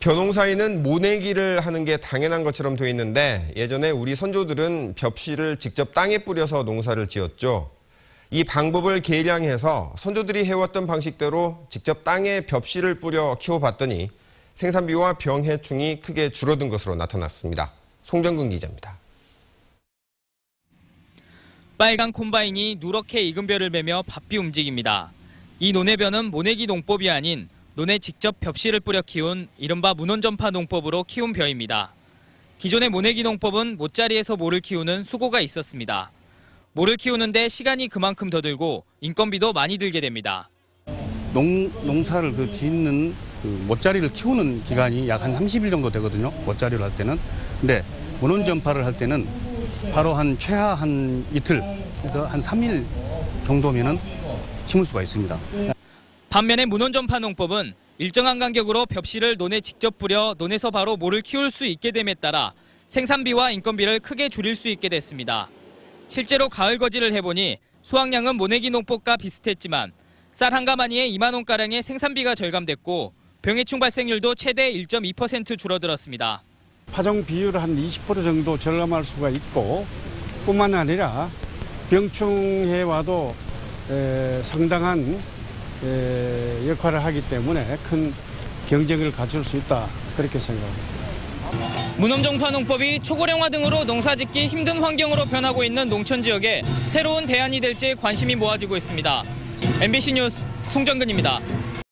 벼농사에는 모내기를 하는 게 당연한 것처럼 돼 있는데 예전에 우리 선조들은 벽씨를 직접 땅에 뿌려서 농사를 지었죠. 이 방법을 계량해서 선조들이 해왔던 방식대로 직접 땅에 벽씨를 뿌려 키워봤더니 생산비와 병해충이 크게 줄어든 것으로 나타났습니다. 송정근 기자입니다. 빨간 콤바인이 누렇게 익은 벼를 베며 바삐 움직입니다. 이 논해벼는 모내기 농법이 아닌 논에 직접 벽씨를 뿌려 키운 이른바 문원전파 농법으로 키운 벼입니다. 기존의 모내기 농법은 모짜리에서 모를 키우는 수고가 있었습니다. 모를 키우는데 시간이 그만큼 더 들고 인건비도 많이 들게 됩니다. 농, 농사를 그 짓는 그 모짜리를 키우는 기간이 약 한 30일 정도 되거든요. 모짜리를 할 때는. 근데 문원 전파를 할 때는 바로 한 최하 한 이틀, 그래서 한 3일 정도면은 심을 수가 있습니다. 반면에 문원전파 농법은 일정한 간격으로 벽씨를 논에 직접 뿌려 논에서 바로 모를 키울 수 있게 됨에 따라 생산비와 인건비를 크게 줄일 수 있게 됐습니다. 실제로 가을 거지를 해보니 수확량은 모내기 농법과 비슷했지만 쌀 한 가마니에 2만 원가량의 생산비가 절감됐고 병해충 발생률도 최대 1.2% 줄어들었습니다. 파종 비율을 한 20% 정도 절감할 수가 있고 뿐만 아니라 병충해와도 에, 상당한 에, 역할을 하기 때문에 큰 경쟁을 갖출 수 있다 그렇게 생각합니다. 문엄정파 농법이 초고령화 등으로 농사짓기 힘든 환경으로 변하고 있는 농촌 지역에 새로운 대안이 될지 관심이 모아지고 있습니다. MBC 뉴스 송정근입니다.